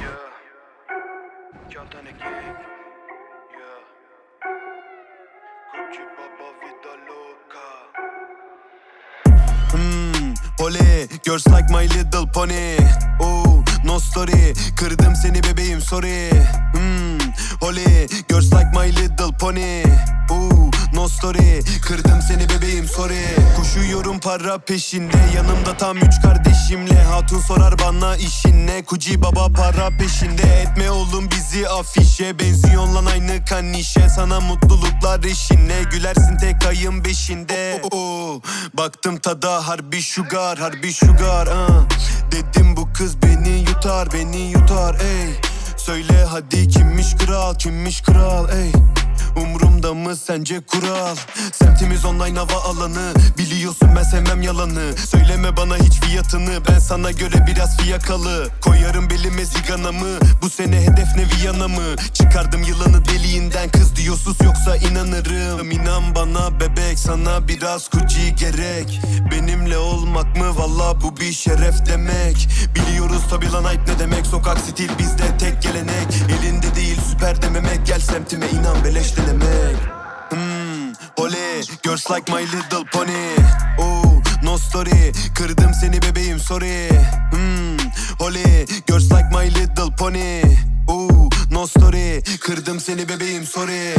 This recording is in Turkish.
Yeah. Hmm, Oley, girls like my little pony. Oh, no story Kırdım seni bebeğim sorry. Hmm, Oley, girls like my little pony. Oh, no story. Kırdım seni bebeğim sorry. Koşuyorum para peşinde Yanımda tam üç kardeşimle. Hatun sorar bana işin ne? Kuci baba para peşinde. Etme oğlum bizi afişe. Benziyon lan aynı kanişe Sana mutluluklar eşinle. Gülersin tek ayın beşinde. Oh, oh, oh. Baktım tada harbi sugar harbi sugar ah. Dedim bu kız beni yutar beni yutar ey. Söyle hadi kimmiş kral kimmiş kral ey mı sence kural? Semtimiz online hava alanı. Biliyorsun ben sevmem yalanı. Söyleme bana hiç fiyatını. Ben sana göre biraz fiyakalı. Koyarım belime ziganamı. Bu sene hedef ne Viyana Çıkardım yılanı deliğinden. Kız diyorsus yoksa inanırım. İnan bana bebek sana biraz kuci gerek. Benimle olmak mı? Valla bu bir şeref demek. Biliyoruz tabi lan hype ne demek? Sokak stil bizde tek gelenek. Elinde değil süper dememek. Gel semtime inan beleş denemek Hmm, oley, girls like my little pony. Oh, no story Kırdım seni bebeğim sorry. Hmm, oley, girls like my little pony. Oh, no story Kırdım seni bebeğim sorry